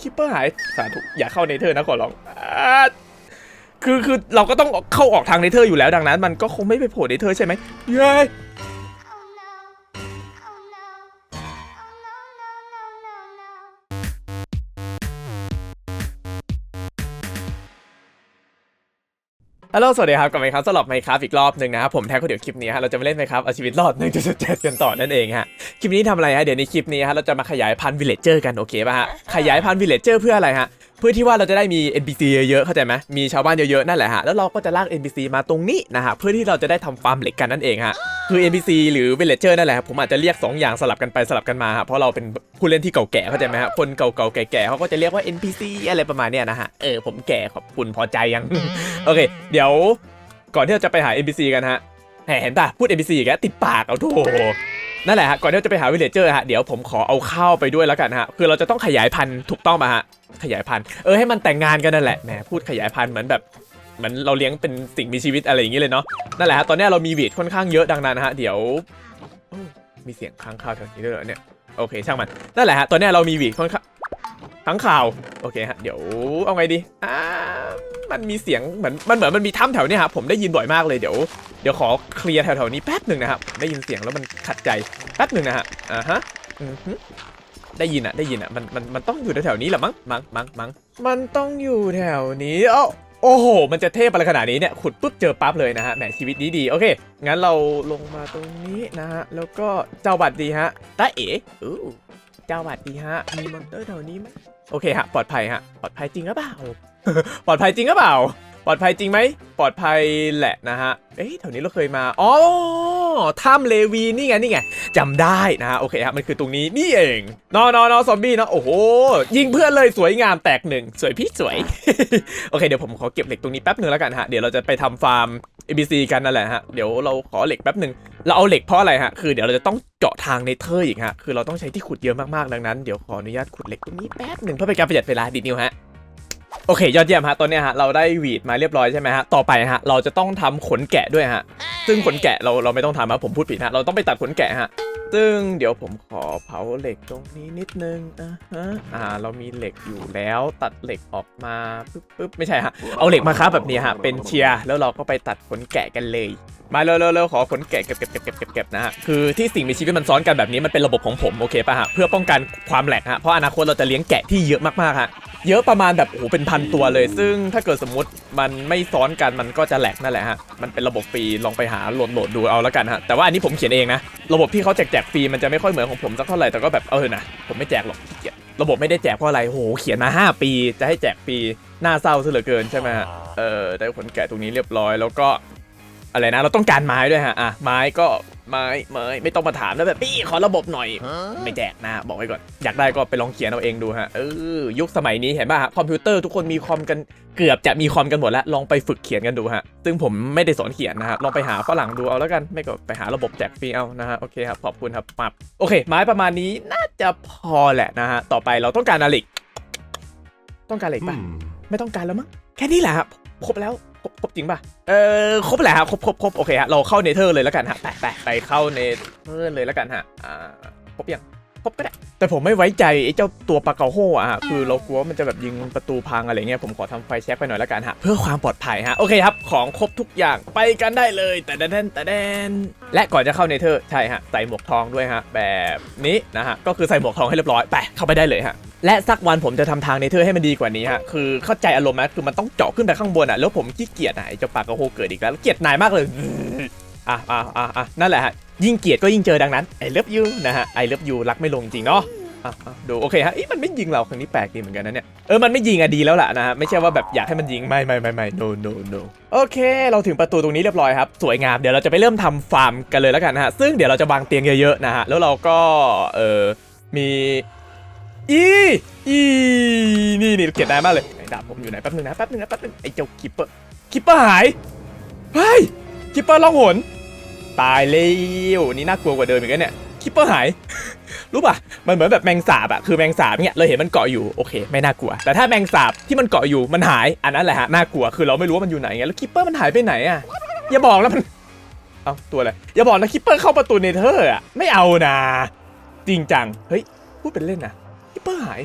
คิปเปอร์หายสาธุอย่าเข้าเนเธอร์นะขอร้องอคือคือเราก็ต้องเข้าออกทางเนเธอร์อยู่แล้วดังนั้น มันก็คงไม่ไปโผล่เนเธอร์ใช่ไหมเย้ ฮัลโหลสวัสดีครับกลับมาครับสำหรับไมค์ครับอีกรอบหนึ่งนะครับผมแท็กเขาเดี๋ยวคลิปนี้ฮะเราจะมาเล่นไมค์ครับเอาชีวิตรอด 1.7 กันต่อนั่นเองฮะคลิปนี้ทำอะไรฮะเดี๋ยวในคลิปนี้ฮะเราจะมาขยายพันธุ์วิลเลจเจอร์กันโอเคป่ะฮะขยายพันธุ์วิลเลจเจอร์เพื่ออะไรฮะ เพื่อที่ว่าเราจะได้มี NPC เยอะๆเข้าใจไหมมีชาวบ้านเยอะๆนั่นแหละฮะแล้วเราก็จะลาก NPC มาตรงนี้นะฮะเพื่อที่เราจะได้ทำฟาร์มเหล็กกันนั่นเองฮะคือ NPC หรือ Villager นั่นแหละผมอาจจะเรียกสองอย่างสลับกันไปสลับกันมาฮะเพราะเราเป็นผู้เล่นที่เก่าแก่เข้าใจไหมฮะคนเก่าๆแก่ๆเขาก็จะเรียกว่า NPC อะไรประมาณเนี้ยนะฮะเออผมแก่ขอบคุณพอใจยังโอเค เดี๋ยวก่อนที่เราจะไปหา NPC กันฮะแหมเห็นป่ะพูด NPC อีกแล้วติดปากเอาโถ นั่นแหละฮะก่อนที่เราจะไปหาวิลเลเจอร์ฮะเดี๋ยวผมขอเอาข้าวไปด้วยแล้วกันฮะคือเราจะต้องขยายพันธุ์ถูกต้องมาฮะขยายพันธุ์เออให้มันแต่งงานกันนั่นแหละแหมพูดขยายพันธุ์เหมือนแบบเหมือนเราเลี้ยงเป็นสิ่งมีชีวิตอะไรอย่างนี้เลยเนาะนั่นแหละฮะตอนนี้เรามีวีดค่อนข้างเยอะดังนั้นนะฮะเดี๋ยวมีเสียงค้างคาวแถวนี้ด้วยเหรอเนี่ยโอเคช่างมันนั่นแหละฮะตอนนี้เรามีวีดค่อนข้าง ค้างคาว โอเคฮะ เดี๋ยวเอาไงดีอ่ามันมีเสียงเหมือนมันเหมือนมันมีถ้ำแถวนี้ครับผมได้ยินบ่อยมากเลยเดี๋ยวเดี๋ยวขอเคลียร์แถวๆนี้แป๊บหนึ่งนะครับได้ยินเสียงแล้วมันขัดใจแป๊บหนึ่งนะฮะอ่าฮะได้ยินอะได้ยินอะมันมันมันต้องอยู่แถวๆนี้แหละมั้งมั้งมั้งมั้งมันต้องอยู่แถวนี้เอ้าโอ้โห มันจะเทพอะไรขนาดนี้เนี่ย ขุดปุ๊บเจอปั๊บเลยนะฮะ แหมชีวิตดีดี โอเค งั้นเราลงมาตรงนี้นะฮะ แล้วก็เจ้าบัตรดีฮะตาเอ๋อ จ้าบัตรดีฮะ มีมอนเตอร์แถวนี้ไหมโอเคฮะ ปลอดภัยฮะ ปลอดภัยจริงหรือเปล่า ปลอดภัยจริงหรือเปล่า ปลอดภัยจริงไหม ปลอดภัยแหละนะฮะ เอ๊ะแถวนี้เราเคยมา อ๋อถ้ำเลวีนี่ไงนี่ไงจำได้นะฮะโอเคครับมันคือตรงนี้นี่เองนอนอนอซอมบี้นะโอ้โหยิงเพื่อนเลยสวยงามแตกหนึ่งสวยพี่สวย โอเคเดี๋ยวผมขอเก็บเหล็กตรงนี้แป๊บหนึ่งแล้วกันฮะเดี๋ยวเราจะไปทำฟาร์ม ABC กันนั่นแหละฮะเดี๋ยวเราขอเหล็กแป๊บหนึ่งเราเอาเหล็กเพราะอะไรฮะคือเดี๋ยวเราจะต้องเจาะทางในเธอร์อีกฮะคือเราต้องใช้ที่ขุดเยอะมากๆดังนั้นเดี๋ยวขออนุญาตขุดเหล็กตรงนี้แป๊บหนึ่งเพื่อเป็นการประหยัดเวลาดีนิวฮะ โอเค ยอดเยี่ยมฮะตอนเนี้ยฮะเราได้หวีดมาเรียบร้อยใช่ไหมฮะต่อไปฮะเราจะต้องทำขนแกะด้วยฮะซึ่งขนแกะเราเราไม่ต้องทำครับผมพูดผิดฮะเราต้องไปตัดขนแกะฮะซึ่งเดี๋ยวผมขอเผาเหล็กตรงนี้นิดนึงอะฮะอ่าเรามีเหล็กอยู่แล้วตัดเหล็กออกมาปึ๊บปึ๊บไม่ใช่ฮะเอาเหล็กมาครับแบบนี้ฮะเป็นเชียร์แล้วเราก็ไปตัดขนแกะกันเลยมาเร็วเร็วเร็วขอขนแกะเก็บเก็บเก็บเก็บเก็บเก็บนะฮะคือที่สิ่งมีชีวิตมันซ้อนกันแบบนี้มันเป็นระบบของผมโอเคป่ะฮะเพื่อป้องกันความแหลกฮะเพราะอนาคตเราจะเลี้ยงแกะที่เยอะมากๆฮะ เยอะประมาณแบบโอ้โหเป็นพันตัวเลย ซึ่งถ้าเกิดสมมติมันไม่ซ้อนกันมันก็จะแหลกนั่นแหละฮะ มันเป็นระบบฟรีลองไปหาโหลดโหลดดูเอาแล้วกันฮะ แต่ว่าอันนี้ผมเขียนเองนะ ระบบที่เขาแจกแจกฟรีมันจะไม่ค่อยเหมือนของผมสักเท่าไหร่ แต่ก็แบบเออนะ ผมไม่แจกหรอกเกียระบบไม่ได้แจกเพราะอะไรโหเขียนมา 5 ปีจะให้แจกฟรีน่าเศร้าซะเหลือเกินใช่ไหมฮะ เออได้ขนแกะตรงนี้เรียบร้อยแล้วก็อะไรนะเราต้องการไม้ด้วยฮะอะไม้ก็ ไม้ไม้ไม่ต้องมาถามแล้วแบบพี่ขอระบบหน่อย ไม่แจกนะ บอกไว้ก่อน อยากได้ก็ไปลองเขียนเอาเองดูฮะเออยุคสมัยนี้เห็นป่ะฮะคอมพิวเตอร์ทุกคนมีคอมกันเกือบจะมีคอมกันหมดแล้วลองไปฝึกเขียนกันดูฮะซึ่งผมไม่ได้สอนเขียนนะฮะลองไปหาฝรั่งดูเอาแล้วกันไม่ก็ไปหาระบบแจกฟรีเอานะฮะโอเคครับขอบคุณครับปับโอเค ไม้ประมาณนี้น่าจะพอแหละนะฮะต่อไปเราต้องการอะไรอีกต้องการอะไรอีกป่ะไม่ต้องการแล้วมั้งแค่นี้แหละครับครบแล้ว ครบจริงป่ะ เออครบแหละครับครบครบครบโอเคฮะเราเข้าเนเธอร์เลยแล้วกันฮะไปไปไปเข้าเนเธอร์เลยแล้วกันฮะอ่าครบยัง บก็ได้ แต่ผมไม่ไว้ใจไอ้เจ้าตัวปลาเกาโฮอะฮะคือเรากลัวมันจะแบบยิงประตูพังอะไรเงี้ยผมขอทำไฟแช็กไปหน่อยล้วกันฮะเพื่อความปลอดภัยฮะโอเคครับของครบทุกอย่างไปกันได้เลย แต่แดนแต่แดนและก่อนจะเข้าเนเธอร์ใช่ฮะใส่หมวกทองด้วยฮะแบบนี้นะฮะก็คือใส่หมวกทองให้เรียบร้อยไปเข้าไปได้เลยฮะและสักวันผมจะทำทางเนเธอร์ให้มันดีกว่านี้ฮะ คือเข้าใจอารมณ์ไหมคือมันต้องเจาะขึ้นไปข้างบนอะ แล้วผมขี้เกียจอะไอ้เจ้าปากกระโฮเกิดอีกแล้ว เกียดนายมากเลย อะอะอะอะนั่นแหละฮะยิ่งเกลียดก็ยิ่งเจอดังนั้นไอเลิฟยูนะฮะไอเลิฟยูรักไม่ลงจริงเนาะอะอะดูโอเคฮะอีมันไม่ยิงเราครั้งนี้แปลกดีเหมือนกันนะเนี่ย เออ มันไม่ยิงอะดีแล้วล่ะนะฮะ ไม่ใช่ว่าแบบอยากให้มันยิง ไม่ไม่ไม่ไม่ no no no โอเค เราถึงประตูตรงนี้เรียบร้อยครับ สวยงาม เดี๋ยวเราจะไปเริ่มทำฟาร์มกันเลยแล้วกันนะฮะ ซึ่งเดี๋ยวเราจะวางเตียงเยอะๆนะฮะ แล้วเราก็ เออมี อี อี นี่นี่เกลียดนายมากเลยไหนดาบผมอยู่ไหนแป๊บนึงนะแป๊บนึงนะแป๊บนึงไอ้เจ้าคิปเปอร์ คิปเปอร์หาย เฮ้ย คิปเปอร์ล่องหน ตายแล้วนี่น่ากลัวกว่าเดิมอีกแล้วเนี่ยคิปเปอร์หาย รู้ป่ะ มันเหมือนแบบแมงสาบอะคือแมงสาบเนี่ยเราเห็นมันเกาะอยู่โอเค ไม่น่ากลัว แต่ถ้าแมงสาบที่มันเกาะอยู่มันหาย อันนั้นแหละฮะน่ากลัวคือเราไม่รู้ว่ามันอยู่ไหนไงแล้วคิปเปอร์มันหายไปไหนอะอย่าบอกนะมันเอาตัวอะไรอย่าบอกนะคิปเปอร์เข้าประตูเนเธอร์อะไม่เอานะจริงจังเฮ้ยพูดเป็นเล่นนะคิปเปอร์หาย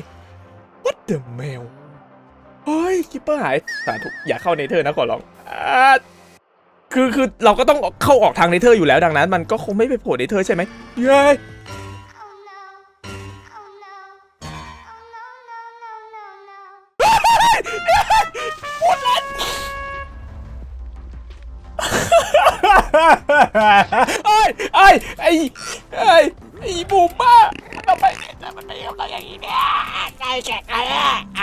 What เดอะแมวเฮ้ยคิปเปอร์หายสาธุอย่าเข้าเนเธอร์นะขอร้องอ่า คือคือเราก็ต้องเข้าออกทางเนเธอร์อยู่แล้วดังนั้น มันก็คงไม่ไปโผล่เนเธอร์ใช่ไหมเย้ไอ้ไอ้ไอ้ไอ้ไอ้บูมบ้าทำไมมันไม่ทำอะไรอย่างนี้เนี่ยใจแข็งอะไรอะอ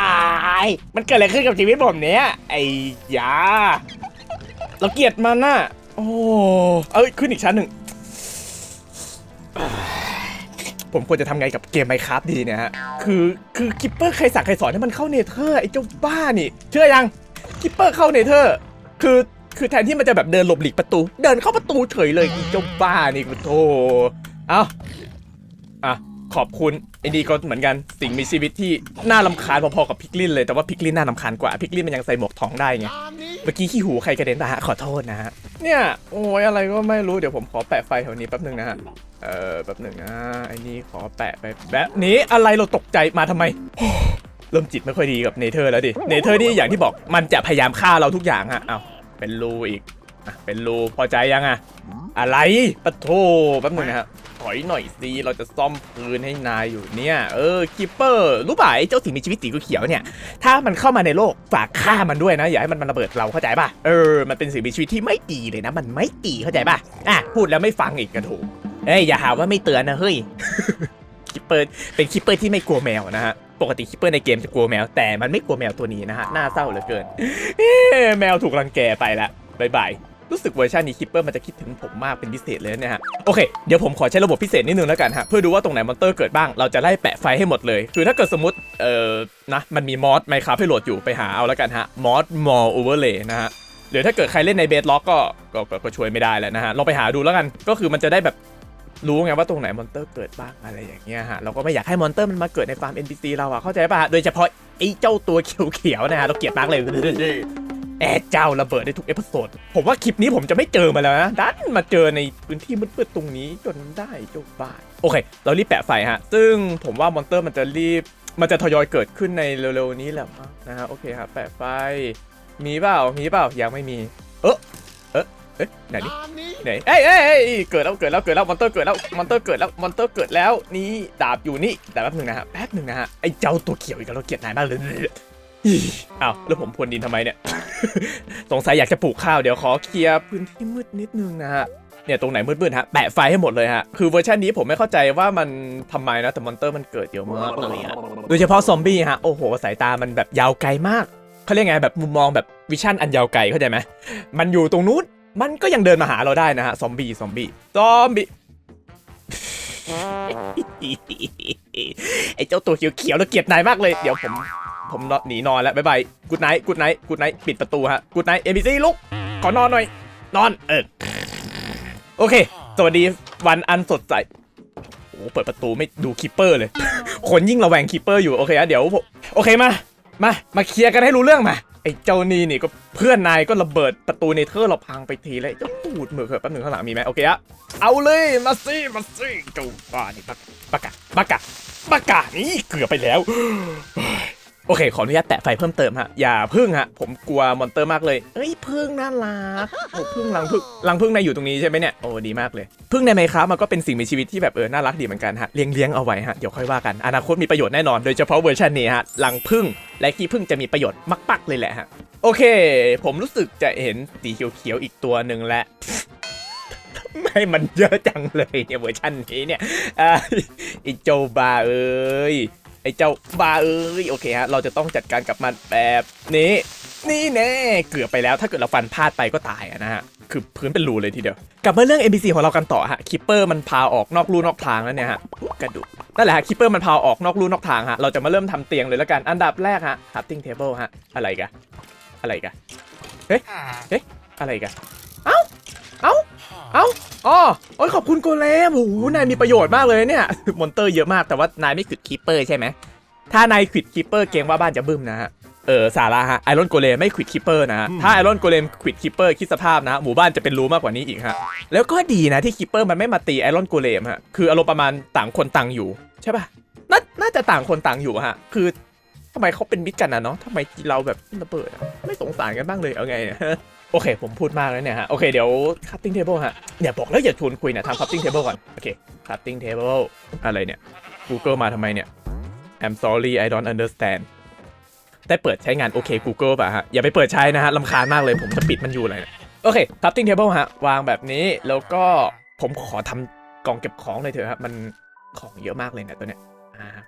ายมันเกิดอะไรขึ้นกับชีวิตผมเนี่ยไอ้ยา เราเกลียดมันน่ะโอ้เอ้ยขึ้นอีกชั้นหนึ่งผมควรจะทำไงกับเกมไมครับดีเนี่ยฮะ คือคือคิปเปอร์ใครสั่งใครสอนให้มันเข้าเนเธอร์ไอ้เจ้าบ้านี่ เชื่อยังคิปเปอร์เข้าเนเธอร์ คือคือแทนที่มันจะแบบเดินหลบหลีกประตู เดินเข้าประตูเฉยเลยอีเจ้าบ้านี่กูโธ่เอ้าอะ ขอบคุณไอ้นี่ก็เหมือนกันสิ่งมีชีวิตที่น่าลำคาญพอๆกับพิกลินเลยแต่ว่าพิกลินน่าลำคาญกว่าพิกลินมันยังใส่หมวกทองได้ไงเมื่อกี้ขี้หูใครกระเด็นตาฮะขอโทษนะฮะเนี่ยโอ้ยอะไรก็ไม่รู้เดี๋ยวผมขอแปะไฟแถวนี้แป๊บหนึ่งนะฮะเออแป๊บหนึ่งนะไอ้นี่ขอแปะไปแบบนี้อะไรเราตกใจมาทำไมเริ่มจิตไม่ค่อยดีกับเนเธอร์แล้วดิเนเธอร์นี่อย่างที่บอกมันจะพยายามฆ่าเราทุกอย่างฮะอ้าวเป็นรูอีก อะเป็นรูพอใจยังอะ อะไรปะโถแป๊บหนึงนะฮะถอยหน่อยสิเราจะซ่อมปืนให้นายอยู่เนี่ย เออคิปเปอร์รู้ป่ะไอ้เจ้าสิ่งมีชีวิตสีเขียวเนี่ย ถ้ามันเข้ามาในโลกฝากฆ่ามันด้วยนะ อย่าให้มันมันระเบิดเราเข้าใจป่ะเออมันเป็นสิ่งมีชีวิตที่ไม่ดีเลยนะ มันไม่ดีเข้าใจป่ะอะพูดแล้วไม่ฟังอีกกระถูกเอ้ยอย่าหาว่าไม่เตือนนะเฮ้ยคิปเปอร์เป็นคิปเปอร์ที่ไม่กลัวแมวนะฮะปกติคิปเปอร์ในเกมจะกลัวแมวแต่มันไม่กลัวแมวตัวนี้นะฮะน่าเศร้าเหลือเกินแมวถูกรังแกไปละบายบาย รู้สึกเวอร์ชันนี้คิปเปอร์มันจะคิดถึงผมมากเป็นพิเศษเลยนะฮะโอเคเดี๋ยวผมขอใช้ระบบพิเศษนิดนึงแล้วกันฮะเพื่อดูว่าตรงไหนมอนเตอร์เกิดบ้างเราจะไล่แปะไฟให้หมดเลย คือถ้าเกิดสมมติเอ่อนะมันมีมอสไมครับให้โหลดอยู่ไปหาเอาแล้วกันฮะมอสมอลโอเวอร์เลย์นะฮะหรือถ้าเกิดใครเล่นในเบสล็อกก็ก็ก็ก็ช่วยไม่ได้แล้วนะฮะลองไปหาดูแล้วกันก็คือมันจะได้แบบรู้ไงว่าตรงไหนมอนเตอร์เกิดบ้างอะไรอย่างเงี้ยฮะเราก็ไม่อยากให้มอนเตอร์มันมาเกิดในฟาร์ม NPC เราอะเข้าใจป่ะโดยเฉพาะไอ้เจ้าตัวเขียวๆนะฮะเราเกลียดมากเลย แอร์เจ้าระเบิดได้ทุกเอพิโซด ผมว่าคลิปนี้ผมจะไม่เจอมาแล้วนะ ดันมาเจอในพื้นที่มืดๆตรงนี้จนได้เจ้าบ้านโอเค เรารีบแปะไฟฮะ ซึ่งผมว่ามอนเตอร์มันจะรีบ มันจะทยอยเกิดขึ้นในเร็วๆนี้แหละนะฮะ โอเคครับแปะไฟ มีเปล่า มีเปล่า ยังไม่มี เออเออเอ๊ะไหนนี่ไหนเอ้ยเอ้ยเอ้เกิดแล้ว เกิดแล้ว เกิดแล้ว มอนเตอร์เกิดแล้ว มอนเตอร์เกิดแล้ว มอนเตอร์เกิดแล้ว นี่ดาบอยู่นี่แต่แป๊บหนึ่งนะฮะ แป๊บหนึ่งนะฮะ ไอ้เจ้าตัวเขียวอีกแล้วเราเกลียดนายมากเลย อีอ้าวแล้วผมพรวนดินทำไมเนี่ย สงสัยอยากจะปลูกข้าวเดี๋ยวขอเคลียร์พื้นที่มืดนิดนึงนะฮะเนี่ยตรงไหนมืดๆฮะแปะไฟให้หมดเลยฮะคือเวอร์ชันนี้ผมไม่เข้าใจว่ามันทำไมนะแต่มอนเตอร์มันเกิดเยอะมากเลยฮะโดยเฉพาะซอมบี้ฮะโอ้โหสายตามันแบบยาวไกลมากเขาเรียกไงแบบมุมมองแบบวิชั่นอันยาวไกลเข้าใจไหมมันอยู่ตรงนู้นมันก็ยังเดินมาหาเราได้นะฮะซอมบี้ซอมบี้ซอมบี้ไอ้เจ้าตัวเขียวๆแล้วเกลียดนายมากเลยเดี๋ยวผม ผมหนีนอนแล้วบ๊ายบายกูดไนท์กูดไนท์กูดไนท์ปิดประตูฮะกูดไนท์เอ็มบีซีลุกขอนอนหน่อย นอนเออโอเค สวัสดีวันอันสดใสโอ้เปิดประตูไม่ดูคิปเปอร์เลย คนยิ่งระแวงคิปเปอร์อยู่โอเคอะเดี๋ยวโอเคมามามาเคลียร์กันให้รู้เรื่องมาไอ้เจ้านี่นี่ก็เพื่อนนายก็ระเบิดประตูเนเธอร์เราพังไปทีเลยเจ้าตูดเหมือกเหอะแป๊บหนึ่งข้างหลังมีไหมโอเคอะเอาเลยมาสิมาสิเจ้าบ้านี่ปะปากกาปากกาปากกานี่เกือบไปแล้ว โอเคขออนุญาตแตะไฟเพิ่มเติมฮะอย่าพึ่งฮะผมกลัวมอนเตอร์มากเลยเอ้ยพึ่งน่ารักโอ้พึ่งรังพึ่งรังพึ่งในายอยู่ตรงนี้ใช่ไหมเนี่ยโอ้ดีมากเลยพึ่งในไมครับมันก็เป็นสิ่งมีชีวิตที่แบบเออน่ารักดีเหมือนกันฮะเลี้ยงเลี้ยงเอาไว้ฮะเดี๋ยวค่อยว่ากันอนาคตมีประโยชน์แน่นอนโดยเฉพาะเวอร์ชันนี้ฮะรังพึ่งและขี้พึ่งจะมีประโยชน์มากๆเลยแหละฮะโอเค ผมรู้สึกจะเห็นสีเขียวๆอีกตัวหนึ่งแล้วไม่มันเยอะจังเลยเนี่ยเวอร์ชันนี้เนี่ยออ้เจ้าบาเอ้ย ไอ้เจ้าบาเอ้ยโอเคฮะเราจะต้องจัดการกับมันแบบนี้นี่แน่เกือบไปแล้วถ้าเกิดเราฟันพลาดไปก็ตายอะนะฮะคือพื้นเป็นรูเลยทีเดียว กลับมาเรื่อง NPC ของเรากันต่อฮะคิปเปอร์มันพาออกนอกลู่นอกทางแล้วเนี่ยฮะกระดูกนั่นแหละฮะคิปเปอร์มันพาออกนอกลู่นอกทางฮะเราจะมาเริ่มทำเตียงเลยแล้วกันอันดับแรกฮะ crafting table ฮะอะไรกันอะไรกันเฮ้ยเฮ้ยอะไรกันเอ้า เอ้าเอ้าอ๋อโอ้ยขอบคุณโกเลมโอ้โหนายมีประโยชน์มากเลยเนี่ยมอนเตอร์เยอะมากแต่ว่านายไม่ขิดคีปเปอร์ใช่ไหมถ้านายขิดคีปเปอร์เกรงว่าบ้านจะบึ้มนะฮะเออสาระฮะไอรอนโกเลมไม่ขิดคีปเปอร์นะฮะถ้าไอรอนโกเลมขิดคีปเปอร์คิดสภาพนะหมู่บ้านจะเป็นรูมากกว่านี้อีกฮะแล้วก็ดีนะที่คีปเปอร์มันไม่มาตีไอรอนโกเลมฮะคืออารมณ์ประมาณต่างคนต่างอยู่ใช่ป่ะน่าน่าจะต่างคนต่างอยู่ฮะ คือทำไมเขาเป็นมิตรกันนะเนาะทำไมเราแบบระเบิดอะไม่สงสารกันบ้างเลยเอาไงเนี่ย โอเค ผมพูดมากแล้วเนี่ยฮะ โอเค เดี๋ยว crafting table ฮะ เนี่ยบอกแล้วอย่าชวนคุยนะทำ crafting table ก่อน โอเค crafting table อะไรเนี่ย Google มาทำไมเนี่ย I'm sorry I don't understand ได้เปิดใช้งานโอเค Google ป่ะฮะ อย่าไปเปิดใช้นะฮะลำคาญมากเลยผมจะปิดมันอยู่เลย โอเค crafting table ฮะ วางแบบนี้แล้วก็ผมขอทำกล่องเก็บของเลยเถอะครับมันของเยอะมากเลยเนี่ยตัวเนี้ย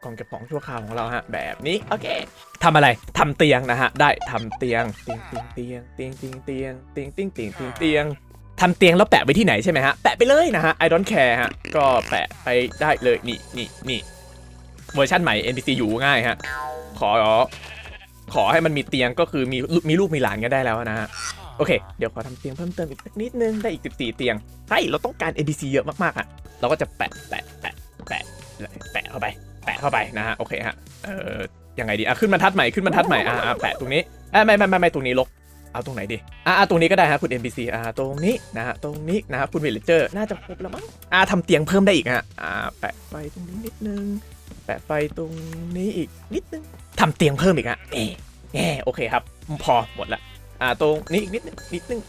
กล่องเก็บของชั่วคราวของเราฮะแบบนี้โอเคทำอะไรทำเตียงนะฮะได้ทำเตียงเตียงเตียงเตียงเตียงเตียงเตียงเตียงเตียงเตียงเตียงเตียงทำเตียงแล้วแปะไว้ที่ไหนใช่ไหมฮะแปะไปเลยนะฮะ I don't care ฮะก็แปะไปได้เลยนี่นี่นี่เวอร์ชันใหม่ NPC อยู่ง่ายฮะขอขอให้มันมีเตียงก็คือมีมีลูกมีหลานกันได้แล้วนะฮะโอเค เดี๋ยวขอทำเตียงเพิ่มเติมอีกสักนิดนึง ได้อีก 14 เตียง ใช่ เราต้องการ NPC เยอะมากๆอะ เราก็จะแปะแปะ เข้าไปนะฮะโอเคฮะเอ่อยังไงดีอะขึ้นบรรทัดใหม่ขึ้นบรรทัดใหม่อะอะแปะตรงนี้อะไม่ไม่ไม่ไม่ตรงนี้ลกเอาตรงไหนดีอะอะตรงนี้ก็ได้ฮะคุณ NPC อะตรงนี้นะฮะตรงนี้นะฮะคุณ Villager น่าจะครบแล้วมั้งอะทำเตียงเพิ่มได้อีกฮะอะแปะไฟตรงนี้นิดนึงแปะไฟตรงนี้อีกนิดนึงทำเตียงเพิ่มอีกฮะเอ๊แง่โอเคครับพอหมดละอ่าตรงนี้อีกนิดนึงนิดนึง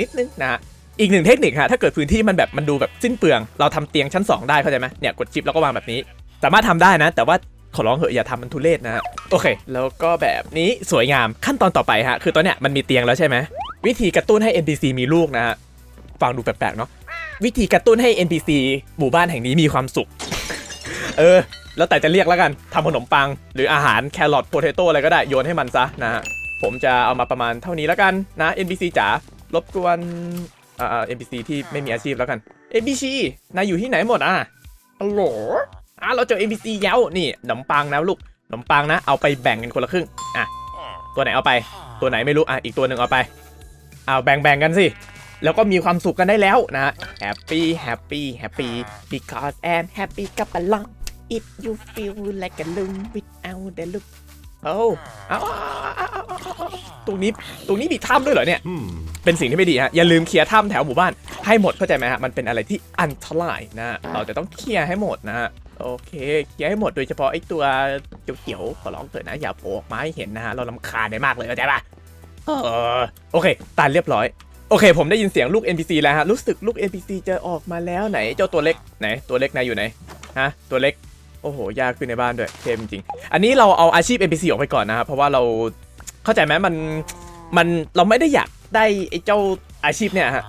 นิดนึงนะฮะอีกหนึ่งเทคนิคฮะถ้าเกิดพื้นที่มันแบบมันดูแบบสิ้นเปลือง เราทำเตียงชั้น 2 ได้เข้าใจไหมเนี่ยกดชิปแล้วก็วางแบบนี้ สามารถทำได้นะ แต่ว่าขอร้องเหอะอย่าทำมันทุเรศนะฮะโอเค แล้วก็แบบนี้สวยงามขั้นตอนต่อไปฮะคือตอนเนี้ยมันมีเตียงแล้วใช่ไหมวิธีกระตุ้นให้ NPC มีลูกนะฮะฟังดูแปลกๆเนาะวิธีกระตุ้นให้ NPC หมู่บ้านแห่งนี้มีความสุข เออ แล้วแต่จะเรียกแล้วกันทำขนมปัง หรืออาหารแครอทโพเทโต้อะไรก็ได้โยนให้มันซะนะฮะผมจะเอามาประมาณเท่านี้แล้วกันนะ NPC จ๋ารบกวนอ่า NPC ที่ไม่มีอาชีพแล้วกัน NPC นายอยู่ที่ไหนหมดอะฮัลโหล อะเราเจอ NPC แล้วนี่ขนมปังนะลูกขนมปังนะ เอาไปแบ่งกันคนละครึ่งอะตัวไหนเอาไป ตัวไหนไม่รู้อะอีกตัวหนึ่งเอาไปเอาแบ่งแบ่งกันสิแล้วก็มีความสุขกันได้แล้วนะ Happy Happy Happy because I'm happy กับอลัง If you feel like a loon without the look โอ้เอาเอาเอาเอาเอาตรงนี้ตรงนี้มีถ้ำด้วยเหรอเนี่ย เป็นสิ่งที่ไม่ดีฮะ อย่าลืมเคลียร์ถ้ำแถวหมู่บ้านให้หมดเข้าใจไหมฮะ มันเป็นอะไรที่อันตรายนะ เราจะต้องเคลียร์ให้หมดนะฮะ โอเคเคลียร์ให้หมดโดยเฉพาะไอ้ตัวเขียวๆขอร้องเถอะนะอย่าโผล่ออกมาให้เห็นนะฮะเราลำคาญได้มากเลยเข้าใจปะเออโอเคตันเรียบร้อยโอเค ผมได้ยินเสียงลูก NPC แล้วฮะ รู้สึกลูก NPC จะออกมาแล้วไหน เจ้าตัวเล็กไหน ตัวเล็กนายอยู่ไหน ฮะ ตัวเล็ก โอ้โห ยากขึ้นในบ้านด้วยเทมจริง อันนี้เราเอาอาชีพ NPC ออกไปก่อนนะครับ เพราะว่าเราเข้าใจไหมมัน มัน เราไม่ได้อยากได้ไอ้เจ้าอาชีพเนี่ยฮะ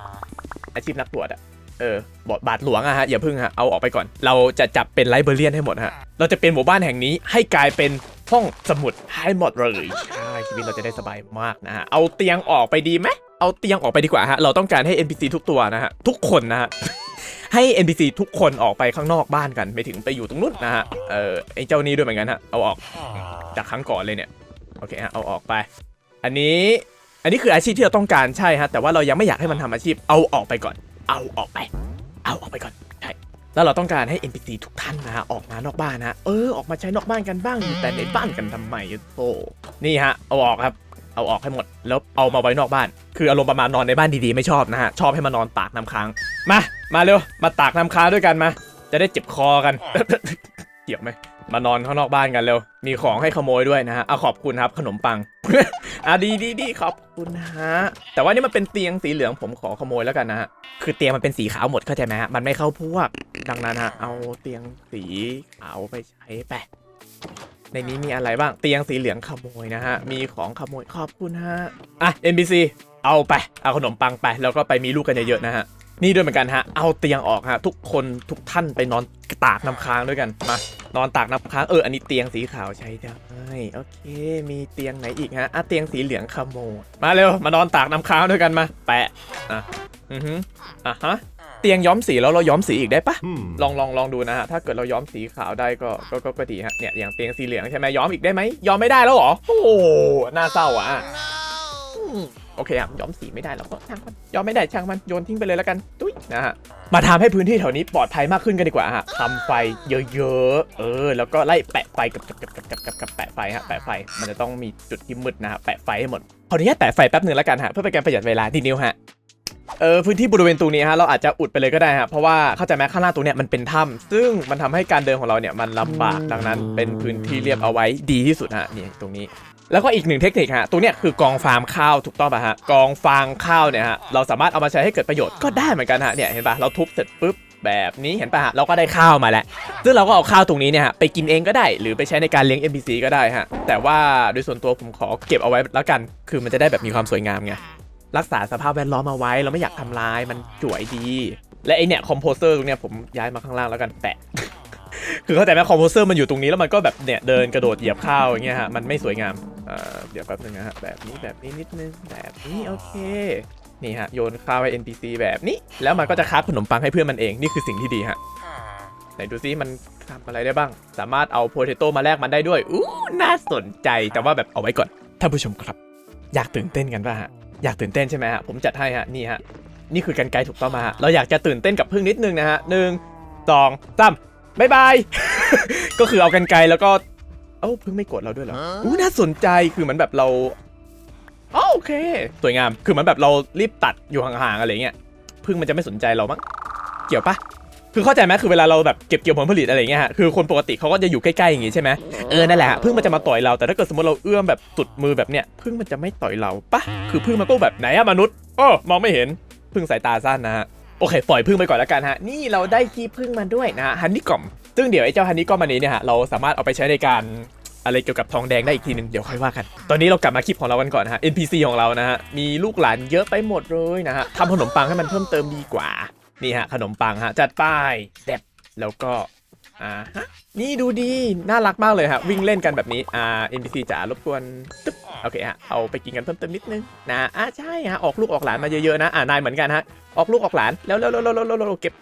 อาชีพนักตรวจอะ เออบบาทหลวงอะฮะอย่าพึ่งฮะเอาออกไปก่อน เราจะจับเป็นไลเบรารียนให้หมดฮะเราจะเป็นหมู่บ้านแห่งนี้ให้กลายเป็นห้องสมุดให้หมดเลยใช่ชีวิตเราจะได้สบายมากนะฮะเอาเตียงออกไปดีไหมเอาเตียงออกไปดีกว่าฮะเราต้องการให้ NPC ทุกตัวนะฮะทุกคนนะฮะให้ NPC ทุกคนออกไปข้างนอกบ้านกันไปถึงไปอยู่ตรงนู้นนะฮะเออไอ้เจ้านี้ด้วยเหมือนกันฮะเอาออกจากครั้งก่อนเลยเนี่ยโอเคฮะเอาออกไป อันนี้อันนี้คืออาชีพที่เราต้องการใช่ฮะแต่ว่าเรายังไม่อยากให้มันทำอาชีพเอาออกไปก่อน เอาออกไป เอาออกไปก่อนใช่แล้วเราต้องการให้ NPC ทุกท่านนะออกมานอกบ้านนะเออออกมาใช้นอกบ้านกันบ้างอยู่แต่ในบ้านกันทำไมโอ้นี่ฮะเอาออกครับเอาออกให้หมด แล้วเอามาไว้นอกบ้าน คืออารมณ์ประมาณนอนในบ้านดีๆไม่ชอบนะฮะชอบให้มานอนตากน้ำค้างมามาเร็วมาตากน้ำค้างด้วยกันมา จะได้เจ็บคอกันเกี่ยวไหม มานอนข้างนอกบ้านกันเร็ว มีของให้ขโมยด้วยนะฮะเอาขอบคุณครับขนมปัง อะดีดีดีขอบคุณฮะ แต่ว่านี่มันเป็นเตียงสีเหลืองผมขอขโมยแล้วกันนะฮะ คือเตียงมันเป็นสีขาวหมดเข้าใจไหมฮะ มันไม่เข้าพวก ดังนั้นฮะ เอาเตียงสีขาวไปใช้ไป ในนี้มีอะไรบ้าง เตียงสีเหลืองขโมยนะฮะ มีของขโมยขอบคุณฮะ อะ NBC เอาไป เอาขนมปังไป แล้วก็ไปมีลูกกันเยอะๆนะฮะ นี่ด้วยเหมือนกันฮะ เอาเตียงออกฮะ ทุกคนทุกท่านไปนอนตากน้ำค้างด้วยกัน มา นอนตากน้ำค้างเอออันนี้เตียงสีขาวใช้ได้โอเค มีเตียงไหนอีกฮะอะเตียงสีเหลืองขโมยมาเร็วมานอนตากน้ำค้างด้วยกันมา แปะอะอือฮึอะฮะเตียงย้อมสีแล้วเราย้อมสีอีกได้ปะ Hmm. ลองลองลองดูนะฮะถ้าเกิดเราย้อมสีขาวได้ก็ก็ก็ก็ดีฮะเนี่ยอย่างเตียงสีเหลืองใช่ไหมย้อมอีกได้ไหมย้อมไม่ได้แล้วเหรอโอ้โหน่าเศร้าอะอืม โอเคอะย้อมสีไม่ได้แล้วก็ช่างมันย้อมไม่ได้ช่างมันโยนทิ้งไปเลยแล้วกันตุ้ยนะฮะมาทำให้พื้นที่แถวนี้ปลอดภัยมากขึ้นกันดีกว่าฮะทำไฟเยอะๆเออ แล้วก็ไล่แปะไฟกับกับกับกับกับกับกับแปะไฟฮะแปะไฟมันจะต้องมีจุดที่มืดนะฮะแปะไฟให้หมดขออนุญาตแปะไฟแป๊บหนึ่งแล้วกันฮะเพื่อเป็นการประหยัดเวลาดีนิ้วฮะเออพื้นที่บริเวณตรงนี้ฮะเราอาจจะอุดไปเลยก็ได้ฮะเพราะว่าเข้าใจไหมข้างล่างตรงเนี้ยมันเป็นถ้ำซึ่งมันทำให้การเดินของเราเนี่ยมันลำบากดังนั้นเป็นพื้นที่เรียบเอาไว้ดีที่สุดฮะนี่ตรงนี้ แล้วก็อีกหนึ่งเทคนิคฮะตรงเนี้ยคือกองฟาร์มข้าวถูกต้องป่ะฮะ กองฟางข้าวเนี่ยฮะ เราสามารถเอามาใช้ให้เกิดประโยชน์ก็ได้เหมือนกันฮะ เนี่ยเห็นป่ะ เราทุบเสร็จปุ๊บแบบนี้เห็นป่ะฮะ เราก็ได้ข้าวมาแล้ว ซึ่งเราก็เอาข้าวตรงนี้เนี่ยฮะไปกินเองก็ได้ หรือไปใช้ในการเลี้ยง NPC ก็ได้ฮะ แต่ว่าโดยส่วนตัวผมขอเก็บเอาไว้แล้วกัน คือมันจะได้แบบมีความสวยงามไง รักษาสภาพแวดล้อมเอาไว้ เราไม่อยากทำลาย มันสวยดี และไอเนี่ยคอมโพเซอร์ตรงเนี้ยผมย้ายมาข้างล่างแล้วกันแปะ คือเข้าใจไหมคอมโพเซอร์มันอยู่ตรงนี้แล้วมันก็แบบเนี่ยเดินกระโดดเหยียบข้าวอย่างเงี้ยฮะมันไม่สวยงามเอ่อเดี๋ยวแป๊บนึงนะฮะแบบนี้แบบนี้นิดนึงแบบนี้โอเคนี่ฮะโยนข้าวให้ NPC แบบนี้ แล้วมันก็จะคราฟขนมปังให้เพื่อนมันเองนี่คือสิ่งที่ดีฮะไหนดูซิมันทำอะไรได้บ้าง สามารถเอาโพเทโต้มาแลกมันได้ด้วยอู้น่าสนใจแต่ว่าแบบเอาไว้ก่อนท่านผู้ชมครับ อยากตื่นเต้นกันป่ะฮะอยากตื่นเต้นใช่ไหมฮะผมจัดให้ฮะนี่ฮะนี่คือกันไกลถูกต้องมาฮะเราอยากจะตื่นเต้นกับพึ่งนิดนึงนะฮะหนึ่งสองสาม บายบาย ก็คือเอากันไกลแล้วก็ เอ้าพึ่งไม่กดเราด้วยเหรออู้น่าสนใจคือเหมือนแบบเราอ๋อโอเค สวยงามคือเหมือนแบบเรารีบตัดอยู่ห่างๆอะไรเงี้ยพึ่งมันจะไม่สนใจเรามั้งเกี่ยวปะคือเข้าใจไหมคือเวลาเราแบบเก็บเกี่ยวผลผลิตอะไรเงี้ยฮะคือคนปกติเขาก็จะอยู่ใกล้ๆอย่างงี้ใช่ไหมเออนั่นแหละฮะพึ่งมันจะมาต่อยเราแต่ถ้าเกิดสมมติเราเอื้อมแบบสุดมือแบบเนี้ยพึ่งมันจะไม่ต่อยเราปะคือพึ่งมันก็แบบไหนอะมนุษย์โอ้มองไม่เห็นพึ่งสายตาสั้นนะฮะ โอเคปล่อยพึ่งไปก่อนแล้วกันฮะ นี่เราได้ขี้พึ่งมาด้วยนะฮันนี่กล่อม ซึ่งเดี๋ยวไอ้เจ้าฮันนี่กล่อมอันนี้เนี่ยฮะเราสามารถเอาไปใช้ในการอะไรเกี่ยวกับทองแดงได้อีกทีหนึงเดี๋ยวค่อยว่ากัน ตอนนี้เรากลับมาคลิปของเรากันก่อนนะฮะ NPC ของเรานะฮะ มีลูกหลานเยอะไปหมดเลยนะฮะทำขนมปังให้มันเพิ่มเติมดีกว่า นี่ฮะขนมปังฮะจัดป้ายแดบแล้วก็ อ่าฮะนี่ดูดี น่ารักมากเลยฮะวิ่งเล่นกันแบบนี้ อ่า NPC จ๋ารบกวนตึ๊บโอเคฮะเอาไปกินกันเพิ่มเติมนิดนึงนะอ่าใช่ฮะออกลูกออกหลานมาเยอะๆนะอ่านายเหมือนกันฮะออกลูกออกหลานแล้วแล้วแล้วแล้วแล้วแล้วเก็บ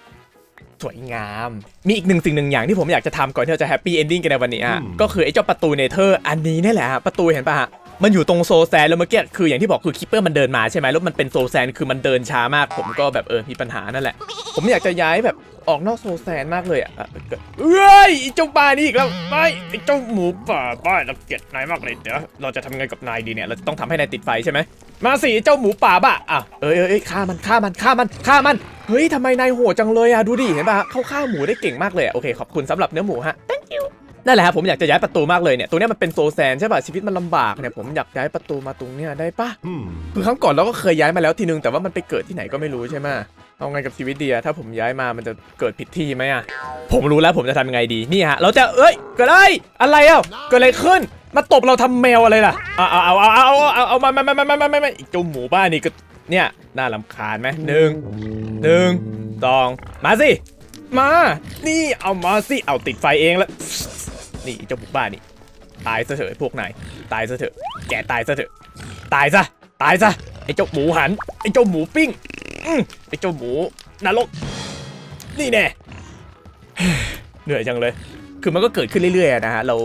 สวยงาม มีอีกหนึ่งสิ่งหนึ่งอย่างที่ผมอยากจะทำก่อนที่เราจะแฮปปี้เอนดิ้งกันในวันนี้ฮะอืมก็คือไอ้เจ้าประตูเนเธอร์อันนี้นี่แหละฮะประตูเห็นปะฮะ มันอยู่ตรงโซแซนแล้วเมื่อกี้คืออย่างที่บอกคือคิปเปอร์มันเดินมาใช่ไหมแล้วมันเป็นโซแซนคือมันเดินช้ามาก ผมก็แบบเออมีปัญหานั่นแหละ ผมอยากจะย้ายแบบออกนอกโซแซนมากเลยอะอะเกิดเอ้ยไอ้เจ้าปลานี่อีกแล้วไม่ไอ้เจ้าหมูป่าบ้าเราเกลียดนายมากเลยเดี๋ยวเราจะทำไงกับนายดีเนี่ยเราจะต้องทำให้นายติดไฟใช่ไหมมาสิไอ้เจ้าหมูป่าบ้าอะเอ้ยเอ้ยเอ้ยฆ่ามันฆ่ามันฆ่ามันฆ่ามันเฮ้ยทำไมนายโหดจังเลยอะดูดิเห็นปะเขาฆ่าหมูได้เก่งมากเลยอะโอเคขอบคุณสำหรับเนื้อหมูฮะ thank you นั่นแหละครับผมอยากจะย้ายประตูมากเลยเนี่ยตรงเนี้ยมันเป็นโซแซนใช่ป่ะชีวิตมันลำบากเนี่ยผมอยากย้ายประตูมาตรงเนี้ยได้ปะ Hmm. คือครั้งก่อนเราก็เคยย้ายมาแล้วทีนึงแต่ว่ามันไปเกิดที่ไหนก็ไม่รู้ใช่ไหมเอาไงกับชีวิตดีอะถ้าผมย้ายมามันจะเกิดผิดที่ไหมอะผมรู้แล้วผมจะทำยังไงดีนี่ฮะเราจะเอ้ยเกิดอะไรอะไรเอ้าเกิดอะไรขึ้น มาตบเราทำแมวอะไรล่ะเอาเอาเอาเอาเอาเอาเอามามามามามามามาอีกเจ้าหมูบ้านนี่ก็เนี่ยน่าลำคาญไหมหนึ่งหนึ่งสองมาสิมา นี่เอามาสิ เอาติดไฟเองแล้ว นี่เจ้าหมูบ้านนี่ตายซะเถอะไอ้พวกนายตายซะเถอะ แกตายซะเถอะ ตายซะตายซะไอ้เจ้าหมูหันไอ้เจ้าหมูปิ้งไอ้เจ้าหมูนรกนี่แน่เหนื่อยจังเลย คือมันก็เกิดขึ้นเรื่อยๆนะฮะเรา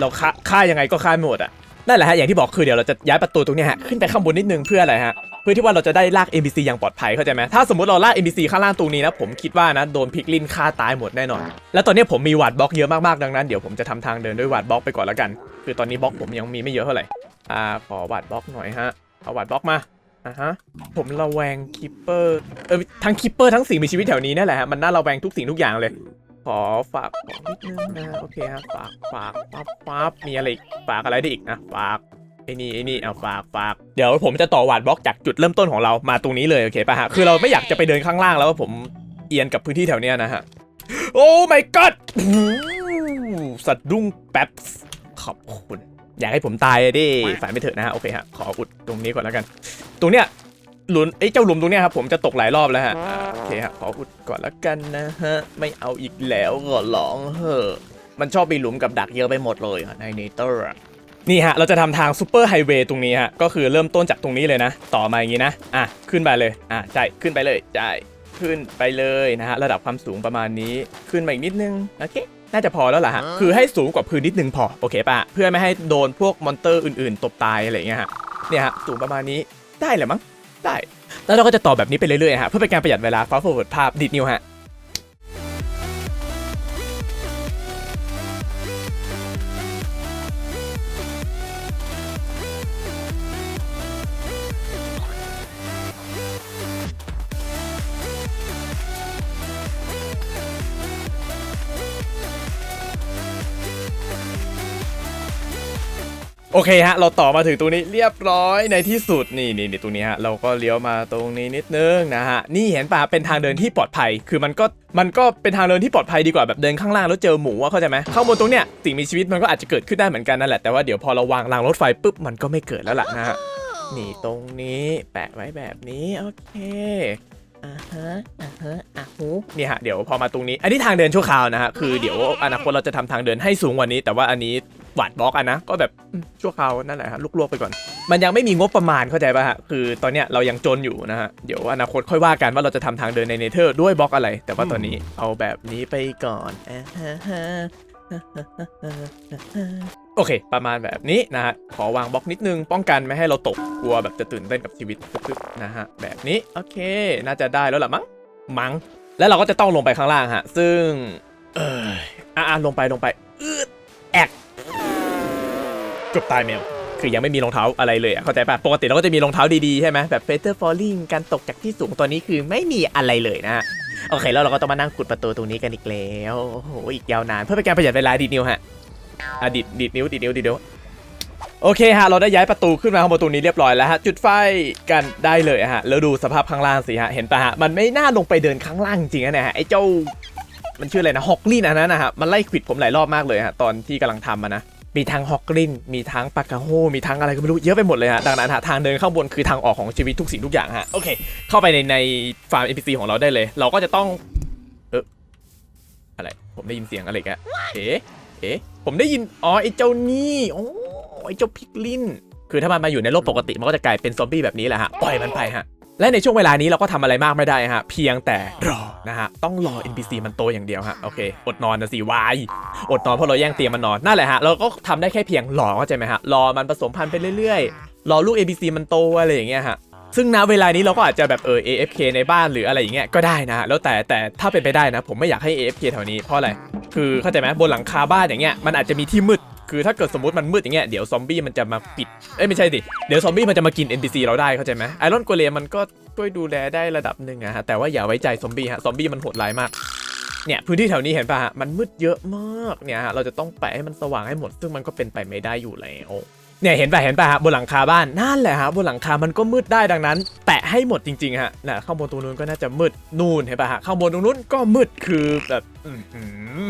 เราฆ่าฆ่ายังไงก็ฆ่าไม่หมดอะนั่นแหละฮะอย่างที่บอกคือเดี๋ยวเราจะย้ายประตูตรงนี้ฮะขึ้นไปข้างบนนิดนึงเพื่ออะไรฮะ เพื่อที่ว่าเราจะได้ลาก NPC อย่างปลอดภัยเข้าใจไหมถ้าสมมติเราลาก NPC ข้างล่างตรงนี้นะผมคิดว่านะโดนพิกลินฆ่าตายหมดแน่นอน แล้วตอนนี้ผมมีวาดบล็อกเยอะมากๆดังนั้นเดี๋ยวผมจะทำทางเดินด้วยวาดบล็อกไปก่อนแล้วกัน คือตอนนี้บล็อกผมยังมีไม่เยอะเท่าไหร่อ่าขอวาดบล็อกหน่อยฮะเอาวาดบล็อกมาอ่าฮะผมระแวงคิปเปอร์เออทั้งคิปเปอร์ทั้งสิ่งมีชีวิตแถวนี้นั่นแหละฮะมันน่าระแวงทุกสิ่งทุกอย่างเลยขอฝากของนิดนึงนะโอเคฮะฝากฝากปั๊บปั๊บมีอะไรฝากอะไรได้อีกนะฝาก ไอ้นี่ไอ้นี่เอาฝากฝากเดี๋ยวผมจะต่อวาดบล็อกจากจุดเริ่มต้นของเรามาตรงนี้เลยโอเคป่ะฮะคือเราไม่อยากจะไปเดินข้างล่างแล้วว่าผมเอียนกับพื้นที่แถวเนี้ยนะฮะโอ้ my god สัตว์ดุ้งแป๊บขอบคุณ อยากให้ผมตายดิฝ่ายไม่เถอะนะฮะโอเคฮะขออุดตรงนี้ก่อนแล้วกัน ตรงเนี้ยหลุมไอ้เจ้าหลุมตรงเนี้ยครับผมจะตกหลายรอบแล้วฮะโอเคฮะขออุดก่อนแล้วกันนะฮะไม่เอาอีกแล้วก็ร้องเหอะมันชอบมีหลุมกับดักเยอะไปหมดเลยอะในเนเตอร์ นี่ฮะ เราจะทำทางซูเปอร์ไฮเวย์ตรงนี้ฮะ ก็คือเริ่มต้นจากตรงนี้เลยนะ ต่อมาอย่างนี้นะ อะ ขึ้นไปเลย อะใช่ขึ้นไปเลยใช่ขึ้นไปเลยนะฮะ ระดับความสูงประมาณนี้ ขึ้นมาอีกนิดนึง โอเค น่าจะพอแล้วล่ะฮะ คือให้สูงกว่าพื้นนิดนึงพอ โอเคป่ะเพื่อไม่ให้โดนพวกมอนเตอร์อื่นๆ ตบตายอะไรอย่างเงี้ยฮะ เนี่ยฮะ สูงประมาณนี้ ได้แหละมั้ง ได้ แล้วเราก็จะต่อแบบนี้ไปเรื่อยๆฮะ เพื่อเป็นการประหยัดเวลา fast forward ภาพดิดนิวฮะ โอเคฮะ เราต่อมาถึงตรงนี้เรียบร้อยในที่สุดนี่นี่นี่ตรงนี้ฮะ เราก็เลี้ยวมาตรงนี้นิดนึงนะฮะ นี่เห็นป่ะเป็นทางเดินที่ปลอดภัย คือมันก็มันก็เป็นทางเดินที่ปลอดภัยดีกว่าแบบเดินข้างล่างแล้วเจอหมูว่าเข้าใจไหมข้างบนตรงเนี้ยสิ่งมีชีวิตมันก็อาจจะเกิดขึ้นได้เหมือนกันนั่นแหละแต่ว่าเดี๋ยวพอเราวางรางรถไฟปุ๊บมันก็ไม่เกิดแล้วล่ะนะฮะนี่ตรงนี้แปะไว้แบบนี้โอเคอ่าฮะอ่าฮะอะหูนี่ฮะเดี๋ยวพอมาตรงนี้ อันนี้ทางเดินชั่วคราวนะฮะคือเดี๋ยวอนาคตเราจะทำทางเดินให้สูงกว่านี้ แต่ว่าอันนี้ หวาดบล็อกอะนะ ก็แบบอืมชั่วคราวนั่นแหละฮะลวกๆไปก่อน มันยังไม่มีงบประมาณเข้าใจป่ะฮะคือตอนเนี้ยเรายังจนอยู่นะฮะเดี๋ยวอนาคตค่อยว่ากันว่าเราจะทำทางเดินในเนเธอร์ด้วยบล็อกอะไร แต่ว่าตอนนี้เอาแบบนี้ไปก่อนอ่าฮะฮะโอเค ประมาณแบบนี้นะฮะ ขอวางบล็อกนิดนึง ป้องกันไม่ให้เราตก กลัวแบบจะตื่นเต้นกับชีวิตปึ๊บๆนะฮะ แบบนี้ โอเค น่าจะได้แล้วล่ะมั้ง มั้ง แล้วเราก็จะต้องลงไปข้างล่างฮะ ซึ่ง เอออะๆลงไปลงไป อืดแอก เกือบตายแมวคือยังไม่มีรองเท้าอะไรเลยอะเข้าใจป่ะ ปกติเราก็จะมีรองเท้าดีๆ ใช่ไหมแบบ feather falling การตกจากที่สูงตัวนี้คือไม่มีอะไรเลยนะ โอเค แล้วเราก็ต้องมานั่งขุดประตูตรงนี้กันอีกแล้ว โอ้โห อีกยาวนาน เพื่อเป็นการประหยัดเวลาดีดนิ้วฮะอะดิดดิดนิ้วดิดนิ้วดิดนิ้วโอเคฮะ เราได้ย้ายประตูขึ้นมาข้างบนตรงนี้เรียบร้อยแล้วฮะ จุดไฟกันได้เลยฮะ แล้วดูสภาพข้างล่างสิฮะ เห็นปะฮะ มันไม่น่าลงไปเดินข้างล่างจริงนะเนี่ยฮะ ไอ้เจ้า มันชื่ออะไรนะ ฮอกลินอันนั้นนะฮะ มันไล่ขิดผมหลายรอบมากเลยฮะ ตอนที่กำลังทำอะนะ มีทั้งฮอกลิน มีทั้งปากกาโฮ มีทั้งอะไรก็ไม่รู้ เยอะไปหมดเลยฮะ ดังนั้นทางเดินข้างบนคือทางออกของชีวิตทุกสิ่งทุกอย่างฮะ โอเค เข้าไปในในฟาร์ม NPC ของเราได้เลย เราก็จะต้อง เอออะไร ผมได้ยินเสียงอะไรแกะเอ๊ะ เอ๊ะ ผมได้ยิน อ๋อ ไอ้เจ้านี่โอ้ไอ้เจ้าพิกลิน คือถ้ามันมาอยู่ในโลกปกติ มันก็จะกลายเป็นซอมบี้แบบนี้แหละฮะ ปล่อยมันไปฮะ และในช่วงเวลานี้เราก็ทำอะไรมากไม่ได้ฮะ เพียงแต่รอนะฮะ ต้องรอ NPC มันโตอย่างเดียวฮะ โอเค อดนอนนะสิวาย อดนอนเพราะเราแย่งเตียงมันนอน นั่นแหละฮะ เราก็ทำได้แค่เพียงรอเข้าใจไหมฮะ รอมันผสมพันธุ์ไปเรื่อยๆ รอลูก NPC มันโตอะไรอย่างเงี้ยฮะ ซึ่งณเวลานี้เราก็อาจจะแบบเออ AFK ในบ้านหรืออะไรอย่างเงี้ยก็ได้นะฮะแล้วแต่แต่ถ้าเป็นไปได้นะ ผมไม่อยากให้ AFK แถวนี้เพราะอะไร คือเข้าใจไหมบนหลังคาบ้านอย่างเงี้ยมันอาจจะมีที่มืดคือถ้าเกิดสมมติมันมืดอย่างเงี้ยเดี๋ยวซอมบี้มันจะมาปิดเอ้ยไม่ใช่ดิเดี๋ยวซอมบี้มันจะมากิน NPC เราได้เข้าใจไหมไอรอนโกเลมมันก็ช่วยดูแลได้ระดับหนึ่งอะฮะแต่ว่าอย่าไว้ใจซอมบี้ฮะซอมบี้มันโหดร้ายมากเนี่ยพื้นที่แถวนี้เห็นป่ะฮะมันมืดเยอะมากเนี่ยฮะเราจะต้องแปะให้มันสว่างให้หมดซึ่งมันก็เป็นไปไม่ได้อยู่แล้ว เนี่ยเห็นป่ะเห็นป่ะฮะบนหลังคาบ้านนั่นแหละฮะบนหลังคามันก็มืดได้ดังนั้น แปะให้หมดจริงๆฮะน่ะข้างบนตรงนู้นก็น่าจะมืดนู่นเห็นป่ะฮะข้างบนตรงนู้นก็มืดคือแบบ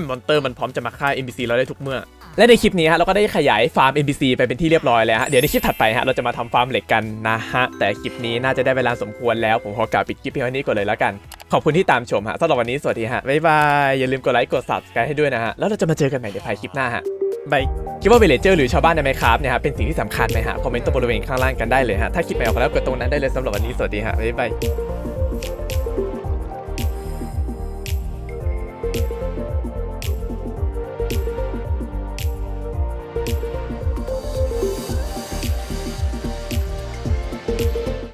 มอนเตอร์มันพร้อมจะมาฆ่า NPC เราได้ทุกเมื่อ และในคลิปนี้ฮะเราก็ได้ขยายฟาร์ม NPC ไปเป็นที่เรียบร้อยแล้วฮะเดี๋ยวในคลิปถัดไปฮะเราจะมาทำฟาร์มเหล็กกันนะฮะแต่คลิปนี้น่าจะได้เวลาสมควรแล้วผมขอกล่าวปิดคลิปเพียงเท่านี้ก่อนเลยแล้วกันขอบคุณที่ตามชมฮะสำหรับวันนี้สวัสดีฮะบ๊ายบายอย่าลืมกดไลค์กด subscribe ให้ด้วยนะฮะแล้วเราจะมาเจอกันใหม่ในภายคลิปหน้าฮะ บคิดว่าเวลเจอร์หรือชาวบ้านในไมครับเนี่ยฮะเป็นสิ่งที่สำคัญไหมฮะคอมเมนต์ตรงบริเวณข้างล่างกันได้เลยฮะถ้าคิดไหนออกมาแล้วกดตรงนั้นได้เลยสำหรับวันนี้สวัสดีฮะบ๊ายบาย